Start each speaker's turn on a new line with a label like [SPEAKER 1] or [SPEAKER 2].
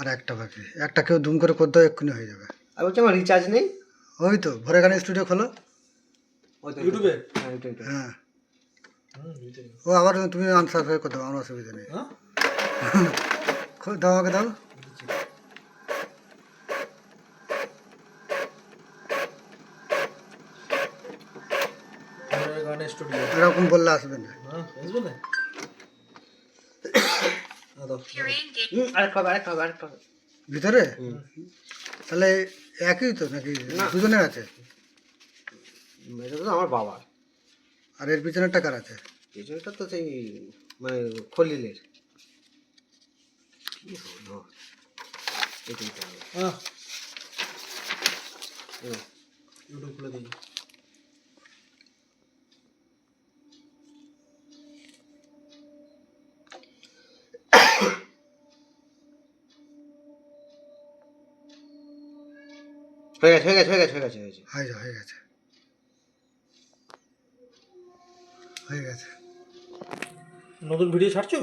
[SPEAKER 1] আর একটা বাকি। একটা কেউ দুম করে করতে এক্ষুনি হয়ে যাবে।
[SPEAKER 2] আর বলছি আমার রিচার্জ নেই?
[SPEAKER 1] ওই তো ভরে গান স্টুডিও খোলো
[SPEAKER 3] ইউটিউবে?
[SPEAKER 2] হ্যাঁ
[SPEAKER 1] হ্যাঁ। ও আবার তুমি আনসার হয়ে করতে আমার অসুবিধা নেই।
[SPEAKER 3] হ্যাঁ?
[SPEAKER 1] দাও আমাকে দাও এরকম বললে আসবে না।
[SPEAKER 3] হ্যাঁ আসবে না?
[SPEAKER 2] আরেকটা হবে আরেকটা হবে আরেকটা হবে
[SPEAKER 1] ভিতরে?
[SPEAKER 2] হুম।
[SPEAKER 1] তাহলে একই তো নাকি? দুজনের আছে?
[SPEAKER 2] এটা তো আমার বাবার।
[SPEAKER 1] আর এর পিছনের টাকার আছে?
[SPEAKER 2] এটা তো সেই মানে খলিলের। কি হলো? এটাই তো
[SPEAKER 3] হ্যাঁ
[SPEAKER 2] হুম।
[SPEAKER 3] খুলে দিই।
[SPEAKER 2] হয়ে গেছে হয়ে গেছে হয়ে গেছে হয়ে গেছে হয়ে গেছে।
[SPEAKER 1] হয়ে গেছে। হয়ে গেছে।
[SPEAKER 3] নতুন ভিডিও ছাড়ছো?